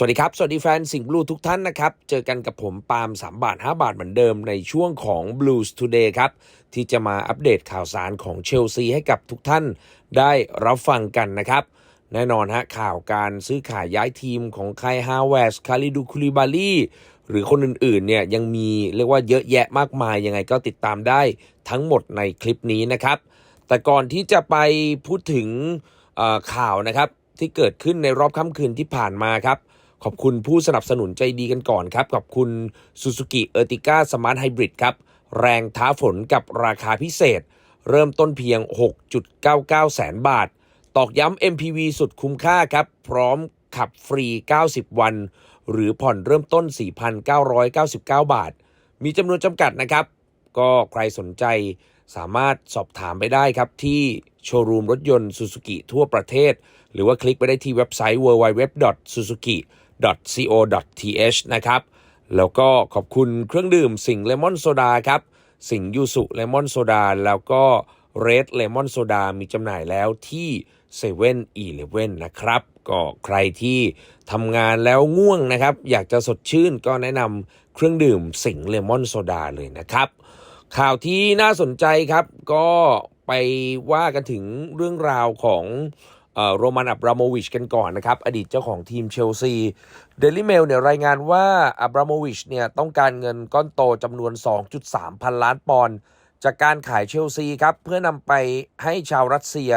สวัสดีครับ สวัสดีแฟนสิงห์บลูทุกท่านนะครับ เจอกันกับผมปาล์ม3 บาท 5 บาทเหมือนเดิมในช่วงของ Blues Today ครับ ที่จะมาอัปเดตข่าวสารของเชลซีให้กับทุกท่านได้รับฟังกันนะครับ แน่นอนฮะข่าวการซื้อขายย้ายทีมของไคฮาวเวสคาริดูคูลิบาลีหรือคนอื่นๆเนี่ยยังมีเรียกว่าเยอะแยะมากมาย ยังไงก็ติดตามได้ทั้งหมดในคลิปนี้นะครับ แต่ก่อนที่จะไปพูดถึงข่าวนะครับที่เกิดขึ้นในรอบค่ำคืนที่ผ่านมาครับ ขอบคุณผู้สนับสนุนใจดีกันก่อนครับ ขอบคุณ Suzuki Ertiga Smart Hybrid ครับ แรงท้าฝนกับราคาพิเศษ เริ่มต้นเพียง 6.99 แสนบาท ตอกย้ำ MPV สุดคุ้มค่าครับ พร้อมขับฟรี 90 วัน หรือผ่อนเริ่มต้น 4,999 บาท มีจำนวนจำกัดนะครับ ก็ใครสนใจสามารถสอบถามไปได้ครับที่โชว์รูมรถยนต์ Suzuki ทั่วประเทศ หรือว่าคลิกไปได้ที่เว็บไซต์ www.co.th นะครับ แล้วก็ขอบคุณเครื่องดื่มสิงเลมอนโซดาครับ สิงยูสุเลมอนโซดาแล้วก็เรดเลมอนโซดามีจำหน่ายแล้วที่7 e เ e ่ e อนะครับ ก็ใครที่ทำงานแล้วง่วงนะครับ อยากจะสดชื่นก็แนะนำเครื่องดื่มสิงเลมอนโซดาเลยนะครับ ข่าวที่น่าสนใจครับก็ไปว่ากันถึงเรื่องราวของ โรมันอับราโมวิชกันก่อนนะครับ อดีตเจ้าของทีมเชลซีเดลิเมลเนี่ยรายงานว่าอับราโมวิชเนี่ยต้องการเงินก้อนโตจำนวน 2.3 พันล้านปอนด์จากการขายเชลซีครับ เพื่อนำไปให้ชาวรัสเซีย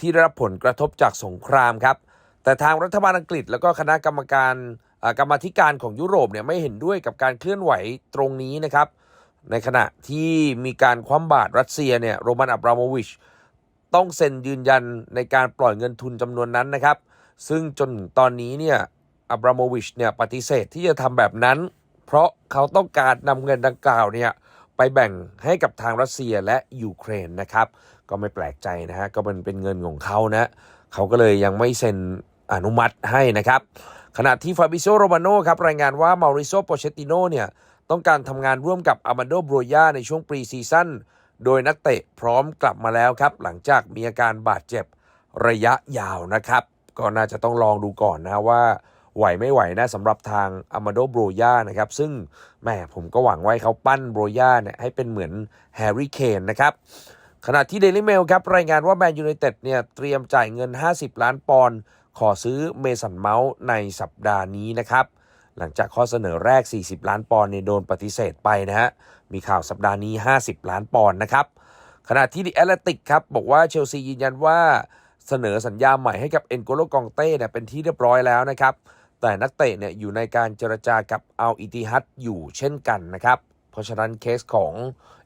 ที่ได้รับผลกระทบจากสงครามครับ แต่ทางรัฐบาลอังกฤษแล้วก็คณะกรรมการอ่ากรรมธิการของยุโรปเนี่ยไม่เห็นด้วยกับการเคลื่อนไหวตรงนี้นะครับ ในขณะที่มีการคว่ำบาตรรัสเซียเนี่ยโรมันอับราโมวิช ต้องเซ็นยืนยันในการปล่อยเงินทุนจำนวนนั้นนะครับ ซึ่งจนตอนนี้เนี่ยอับราโมวิชเนี่ยปฏิเสธที่จะทำแบบนั้น เพราะเขาต้องการนำเงินดังกล่าวเนี่ยไปแบ่งให้กับทางรัสเซียและยูเครนนะครับ ก็ไม่แปลกใจนะฮะก็มันเป็นเงินของเขานะเขาก็เลยยังไม่เซ็นอนุมัติให้นะครับ ขณะที่ฟาบิโซโรมาโนครับรายงานว่ามาริโซโปเชติโนเนี่ยต้องการทำงานร่วมกับอามาโดโบรยาในช่วงปรีซีซั่น โดยนักเตะพร้อมกลับมาแล้วครับ หลังจากมีอาการบาดเจ็บระยะยาวนะครับ ก็น่าจะต้องลองดูก่อนนะว่าไหวไม่ไหวนะสำหรับทางอามาโดโบรยานะครับ ซึ่งแหมผมก็หวังไว้เขาปั้นโบรยาเนี่ยให้เป็นเหมือนแฮร์รี่เคนนะครับขณะที่เดลิเมลครับ รายงานว่าแมนยูไนเต็ดเนี่ยเตรียมจ่ายเงิน 50 ล้านปอนด์ขอซื้อเมสันเมาส์ในสัปดาห์นี้นะครับ หลังจากข้อเสนอแรก 40 ล้านปอนด์เนี่ยโดนปฏิเสธไปนะฮะ มีข่าวสัปดาห์นี้ 50 ล้านปอนด์นะครับ ขณะที่ดิแอตเลติกครับบอกว่าเชลซียืนยันว่าเสนอสัญญาใหม่ให้กับเอ็นโกโลกองเต้เนี่ยเป็นที่เรียบร้อยแล้วนะครับ แต่นักเตะเนี่ยอยู่ในการเจรจากับอัลอิติฮัดอยู่เช่นกันนะครับ เพราะฉะนั้นเคสของ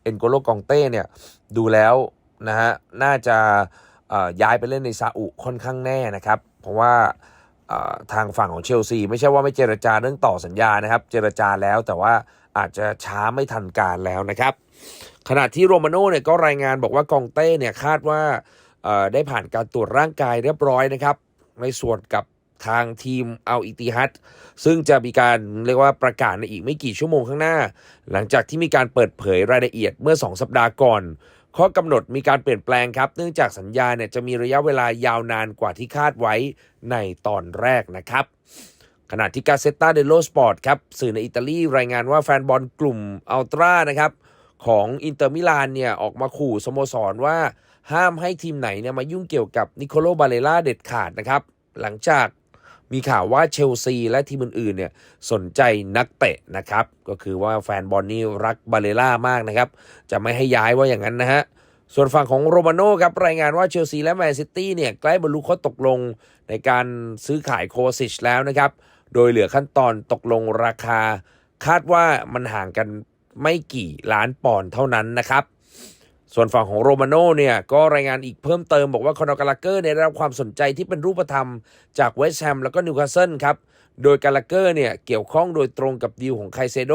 เอ็นโกโลกองเต้เนี่ยดูแล้วนะฮะน่าจะย้ายไปเล่นในซาอุค่อนข้างแน่นะครับ เพราะว่า ทางฝั่งของเชลซีไม่ใช่ว่าไม่เจรจาเรื่องต่อสัญญานะครับ เจรจาแล้วแต่ว่าอาจจะช้าไม่ทันการแล้วนะครับ ขณะที่โรมาโน่เนี่ยก็รายงานบอกว่ากองเต้เนี่ยคาดว่าได้ผ่านการตรวจร่างกายเรียบร้อยนะครับ ในส่วนกับทางทีมอัลอิติฮัดซึ่งจะมีการเรียกว่าประกาศในอีกไม่กี่ชั่วโมงข้างหน้า หลังจากที่มีการเปิดเผยรายละเอียดเมื่อ 2 สัปดาห์ก่อน ข้อกำหนดมีการเปลี่ยนแปลงครับ เนื่องจากสัญญาเนี่ยจะมีระยะเวลายาวนานกว่าที่คาดไว้ในตอนแรกนะครับขณะที่กาเซต t าเดโลสปอร์ตครับสื่อในอิตาลีรายงานว่าแฟนบอลกลุ่มอัลตร้านะครับของอินเตอร์มิลานเนี่ยออกมาขู่สโมสรว่าห้ามให้ทีมไหนเนี่ยมายุ่งเกี่ยวกับนิโคโลบาเลล่าเด็ดขาดนะครับหลังจาก มีข่าวว่าเชลซีและทีมอื่นๆเนี่ยสนใจนักเตะนะครับ ก็คือว่าแฟนบอลนี่รักบาเลล่ามากนะครับ จะไม่ให้ย้ายว่าอย่างนั้นนะฮะส่วนฝั่งของโรมาโน่ครับ รายงานว่าเชลซีและแมนซิตี้เนี่ยใกล้บรรลุข้อตกลงในการซื้อขายโคซิชแล้วนะครับ โดยเหลือขั้นตอนตกลงราคา คาดว่ามันห่างกันไม่กี่ล้านปอนด์เท่านั้นนะครับ ส่วนฝั่งของโรมาโน่เนี่ยก็รายงานอีกเพิ่มเติมบอกว่าคอนอกาลาเกอร์เนี่ยได้รับความสนใจที่เป็นรูปธรรมจากเวสต์แฮมแล้วก็นิวคาสเซิลครับ โดยกาลาเกอร์เนี่ยเกี่ยวข้องโดยตรงกับดีลของไคเซโด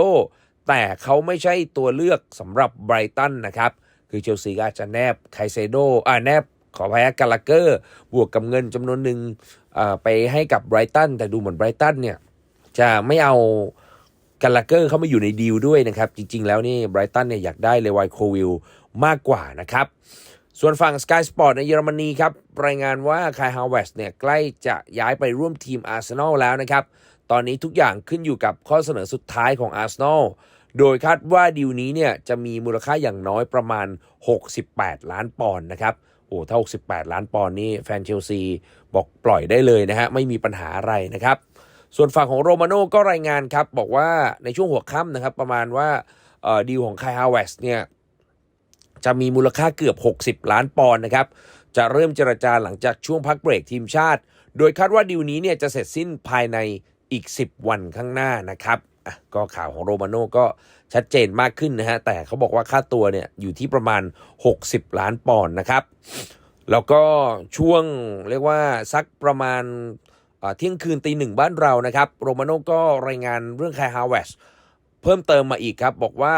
แต่เขาไม่ใช่ตัวเลือกสำหรับไบรตันนะครับ คือเชลซีก็อาจจะแนบไคเซโดอ่าแนบขอพายกาลาเกอร์บวกกับเงินจำนวนหนึ่งอ่าไปให้กับไบรตันแต่ดูเหมือนไบรตันเนี่ยจะไม่เอากาลาเกอร์เข้ามาอยู่ในดีลด้วยนะครับ จริง ๆ แล้วนี่ไบรตันเนี่ยอยากได้เลวายโควิล มากกว่านะครับ ส่วนฝั่ง Sky Sport ในเยอรมนีครับ รายงานว่าคายฮาวเวสเนี่ยใกล้จะย้ายไปร่วมทีมอาร์เซนอลแล้วนะครับ ตอนนี้ทุกอย่างขึ้นอยู่กับข้อเสนอสุดท้ายของอาร์เซนอลโดยคาดว่าดีลนี้เนี่ยจะมีมูลค่าอย่างน้อยประมาณ 68 ล้านปอนด์นะครับโอ้ถ้า 68 ล้านปอนด์นี่แฟนเชลซีบอกปล่อยได้เลยนะฮะ ไม่มีปัญหาอะไรนะครับ ส่วนฝั่งของโรมาโน่ก็รายงานครับ บอกว่าในช่วงหัวค่ำนะครับ ประมาณว่าดีลของคายฮาวเวสเนี่ย จะมีมูลค่าเกือบ 60 ล้านปอนด์นะครับ จะเริ่มเจรจาหลังจากช่วงพักเบรกทีมชาติ โดยคาดว่าดีลนี้เนี่ยจะเสร็จสิ้นภายในอีก 10 วันข้างหน้านะครับก็ข่าวของโรมาโน่ก็ชัดเจนมากขึ้นนะฮะ แต่เขาบอกว่าค่าตัวเนี่ยอยู่ที่ประมาณ 60 ล้านปอนด์นะครับ แล้วก็ช่วงเรียกว่าสักประมาณเอ่อเที่ยงคืนตีหนึ่งบ้านเรานะครับ โรมาโน่ก็รายงานเรื่องคายฮาวเวสเพิ่มเติมมาอีกครับ บอกว่า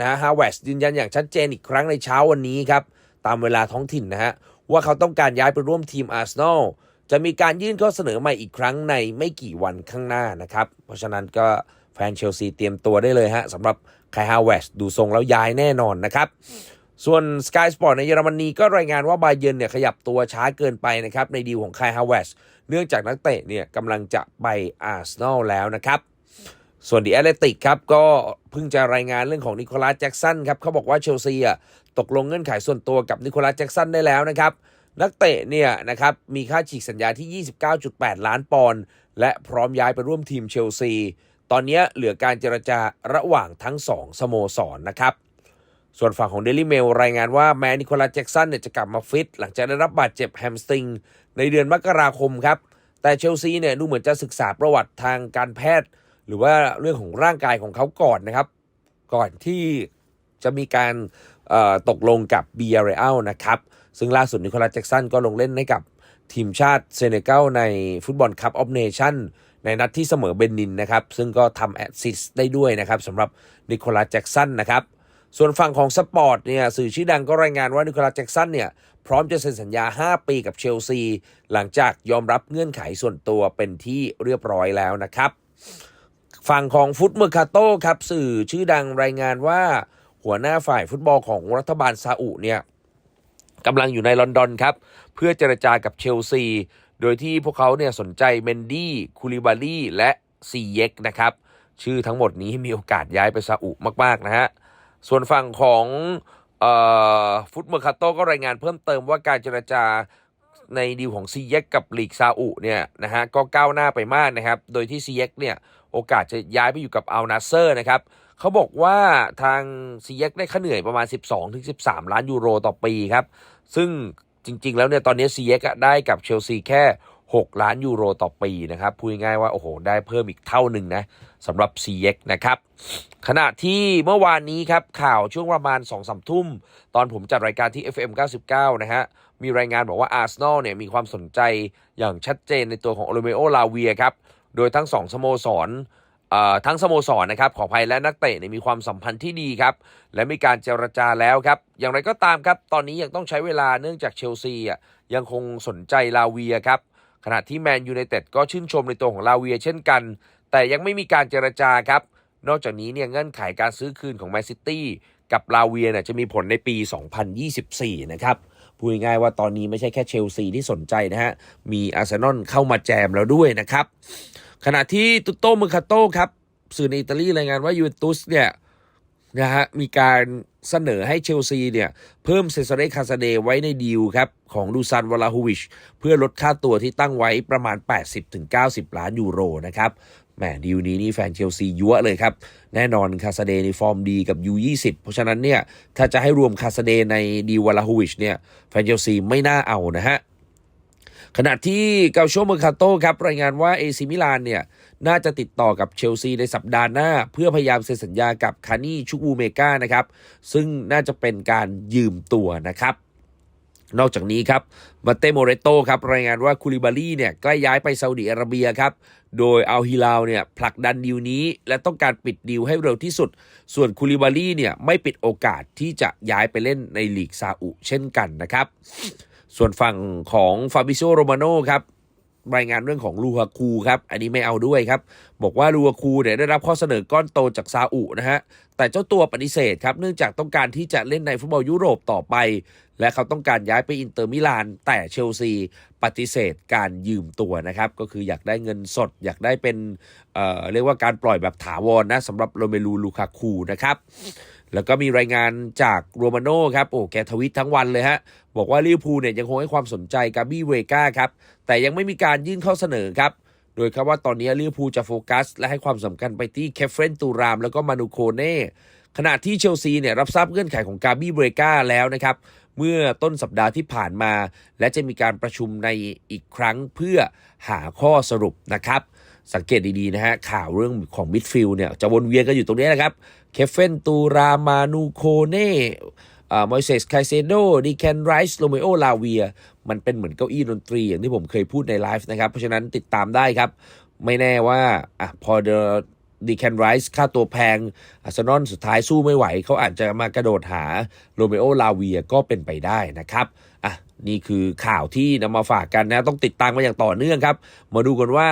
นะฮาวเวสยืนยันอย่างชัดเจนอีกครั้งในเช้าวันนี้ครับ ตามเวลาท้องถิ่นนะฮะ ว่าเขาต้องการย้ายไปร่วมทีมอาร์เซนอลจะมีการยื่นข้อเสนอใหม่อีกครั้งในไม่กี่วันข้างหน้านะครับ เพราะฉะนั้นก็แฟนเชลซีเตรียมตัวได้เลยฮะสำหรับคายฮาวเวสดูทรงแล้วย้ายแน่นอนนะครับ ส่วน Sky Sport ในเยอรมนีก็รายงานว่าบาเยิร์นเนี่ยขยับตัวช้าเกินไปนะครับในดีลของคายฮาวเวสเนื่องจากนักเตะเนี่ยกำลังจะไปอาร์เซนอลแล้วนะครับ ส่วนดีแอตเลติกครับ ก็เพิ่งจะรายงานเรื่องของนิโคลัสแจ็กสันครับเขาบอกว่าเชลซีอะตกลงเงื่อนไขส่วนตัวกับนิโคลัสแจ็กสันได้แล้วนะครับ นักเตะเนี่ยนะครับมีค่าฉีกสัญญาที่ 29.8 ล้านปอนด์และพร้อมย้ายไปร่วมทีมเชลซีตอนนี้เหลือการเจรจาระหว่างทั้ง 2 สโมสรนนะครับส่วนฝั่งของ Daily Mail รายงานว่าแม้นิโคลัสแจ็กสันเนี่ยจะกลับมาฟิต หลังจากได้รับบาดเจ็บแฮมสตริง ในเดือนมกราคมครับ แต่เชลซีเนี่ยดูเหมือนจะศึกษาประวัติทางการแพทย์ หรือว่าเรื่องของร่างกายของเขาก่อนนะครับ ก่อนที่จะมีการตกลงกับเบียร์เรอัลนะครับ ซึ่งล่าสุดนิโคลัสแจ็กสันก็ลงเล่นให้กับทีมชาติเซเนกัลในฟุตบอลคัพออฟเนชั่นในนัดที่เสมอเบนินนะครับ ซึ่งก็ทำแอสซิสต์ได้ด้วยนะครับสำหรับนิโคลัสแจ็กสันนะครับ ส่วนฝั่งของสปอร์ตเนี่ยสื่อชื่อดังก็รายงานว่านิโคลัสแจ็กสันเนี่ยพร้อมจะเซ็นสัญญา 5 ปีกับเชลซี หลังจากยอมรับเงื่อนไขส่วนตัวเป็นที่เรียบร้อยแล้วนะครับ ฝั่งของฟุตเมอร์คาโต้ครับสื่อชื่อดังรายงานว่าหัวหน้าฝ่ายฟุตบอลของรัฐบาลซาอุเนี่ยกำลังอยู่ในลอนดอนครับ เพื่อเจรจากับเชลซี โดยที่พวกเขาเนี่ยสนใจเมนดี้คูลิบาลีและซีเย็กนะครับ ชื่อทั้งหมดนี้มีโอกาสย้ายไปซาอุมากๆนะฮะ ส่วนฝั่งของออฟุตเมอร์คาโต้ก็รายงานเพิ่มเติมว่าการเจรจาในดีลของซีเย็กกับลีกซาอุเนี่ยนะฮะก็ก้าวหน้าไปมากนะครับ โดยที่ซีเย็กเนี่ย โอกาสจะย้ายไปอยู่กับอัลนาเซอร์นะครับเขาบอกว่าทางซีเย็กได้ค่าเหนื่อยประมาณ 12-13 ล้านยูโรต่อปีครับ ซึ่งจริง ๆ แล้วเนี่ยตอนนี้ซีเย็กได้กับเชลซีแค่ 6 ล้านยูโรต่อปีนะครับ พูดง่ายว่า โอ้โห ได้เพิ่มอีกเท่าหนึ่งนะสำหรับ c ีเนะครับ ขณะที่เมื่อวานนี้ครับ ข่าวช่วงประมาณ2อสมทุ่ม ตอนผมจัดรายการที่ FM 99 นะฮะมีรายงานบอกว่าอาร์เซนอลเนี่ยมีความสนใจอย่างชัดเจนในตัวของโอโลเมโอลาเวียครับ โดยทั้งสองสโมสรทั้งสโมสรนะครับขออภัยและนักเตะเนี่ยมีความสัมพันธ์ที่ดีครับ และมีการเจรจาแล้วครับ อย่างไรก็ตามครับ ตอนนี้ยังต้องใช้เวลาเนื่องจากเชลซีอะยังคงสนใจลาเวียครับ ขณะที่แมนยูไนเต็ดก็ชื่นชมในตัวของลาเวียเช่นกัน แต่ยังไม่มีการเจรจาครับ นอกจากนี้เนี่ยเงื่อนไขการซื้อคืนของแมนซิตี้กับลาเวียเนี่ยจะมีผลในปี 2024 นะครับพูดง่ายว่าตอนนี้ไม่ใช่แค่เชลซีที่สนใจนะฮะมีอาร์เซนอลเข้ามาแจมแล้วด้วยนะครับ ขณะที่ตุโต้มือคาโต้ครับ สื่อในอิตาลีรายงานว่ายูเวนตุสเนี่ยนะฮะมีการเสนอให้เชลซีเนี่ย เพิ่มเซซาเรคาซาเดไว้ในดีลครับ ของดูซันวลาฮูวิช เพื่อลดค่าตัวที่ตั้งไว้ประมาณ 80-90 ล้านยูโรนะครับแหมดีลนี้นี่แฟนเชลซียั่วเลยครับ แน่นอนคาซาเดในฟอร์มดีกับ U20 เพราะฉะนั้นเนี่ย ถ้าจะให้รวมคาซาเดในดีลวลาฮูวิชเนี่ย แฟนเชลซีไม่น่าเอานะฮะ ขณะที่เกาโชเมอร์คาโตครับรายงานว่าเอซิมิลานเนี่ยน่าจะติดต่อกับเชลซีในสัปดาห์หน้า เพื่อพยายามเซ็นสัญญากับคานี่ชุกูเมกานะครับซึ่งน่าจะเป็นการยืมตัวนะครับนอกจากนี้ครับมาเตโมเรโตครับรายงานว่าคูลิบาลีเนี่ยใกล้ย้ายไปซาอุดิอาระเบียครับ โดยอัลฮิลาลเนี่ยผลักดันดีลนี้ และต้องการปิดดีลให้เร็วที่สุด ส่วนคูลิบาลีเนี่ยไม่ปิดโอกาสที่จะย้ายไปเล่นในลีกซาอุเช่นกันนะครับ ส่วนฝั่งของฟาบิโซโรมาโนครับรายงานเรื่องของลูฮาคูครับ อันนี้ไม่เอาด้วยครับ บอกว่าลูฮาคูเนี่ยได้รับข้อเสนอก้อนโตจากซาอุนะฮะ แต่เจ้าตัวปฏิเสธครับ เนื่องจากต้องการที่จะเล่นในฟุตบอลยุโรปต่อไป และเขาต้องการย้ายไปอินเตอร์มิลาน แต่เชลซีปฏิเสธการยืมตัวนะครับ ก็คืออยากได้เงินสด อยากได้เป็นเอ่อเรียกว่าการปล่อยแบบถาวรนะสำหรับโรเมลูลูคาคูนะครับ แล้วก็มีรายงานจากโรมาโน่ครับโอ้แกทวิตทั้งวันเลยฮะ บอกว่าลิเวอร์พูลเนี่ยยังคงให้ความสนใจกาบี้เวก้าครับ แต่ยังไม่มีการยื่นข้อเสนอครับ โดยคาดว่าตอนนี้ลิเวอร์พูลจะโฟกัส และให้ความสำคัญไปที่เคฟเฟรนตูราม แล้วก็มานูโคเน่ขณะที่เชลซีเนี่ยรับทราบเงื่อนไขของกาบี้เบรกาแล้วนะครับ เมื่อต้นสัปดาห์ที่ผ่านมา และจะมีการประชุมในอีกครั้งเพื่อหาข้อสรุปนะครับ สังเกตดี ๆ นะฮะ ข่าวเรื่องของมิดฟิลด์เนี่ย จะวนเวียนกันอยู่ตรงนี้นะครับ เคฟเฟนตูรามานูโคเน่มอยเซสไคเซโดดิแคนไรส์โรเมโอลาเวียมันเป็นเหมือนเก้าอี้ดนตรีอย่างที่ผมเคยพูดในไลฟ์นะครับ เพราะฉะนั้นติดตามได้ครับ ไม่แน่ว่าอะพอเดอดีแคนไรส์ค่าตัวแพงอาร์เซนอลสุดท้ายสู้ไม่ไหว เขาอาจจะมากระโดดหาโรเมโอลาเวียก็เป็นไปได้นะครับ นี่คือข่าวที่นำมาฝากกันนะ ต้องติดตามกันอย่างต่อเนื่องครับ มาดูกันว่า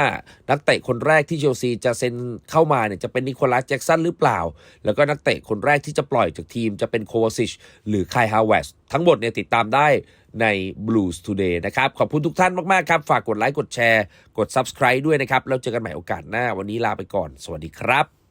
นักเตะคนแรกที่เชลซีจะเซ็นเข้ามาเนี่ยจะเป็นนิโคลัสแจ็กสันหรือเปล่า แล้วก็นักเตะคนแรกที่จะปล่อยจากทีมจะเป็นโควาซิชหรือไคฮาวเวสทั้งหมดเนี่ยติดตามได้ใน Blues Today นะครับ ขอบคุณทุกท่านมาก ๆ ครับ ฝากกดไลค์กดแชร์ กด Subscribe ด้วยนะครับ แล้วเจอกันใหม่โอกาสหน้า วันนี้ลาไปก่อน สวัสดีครับ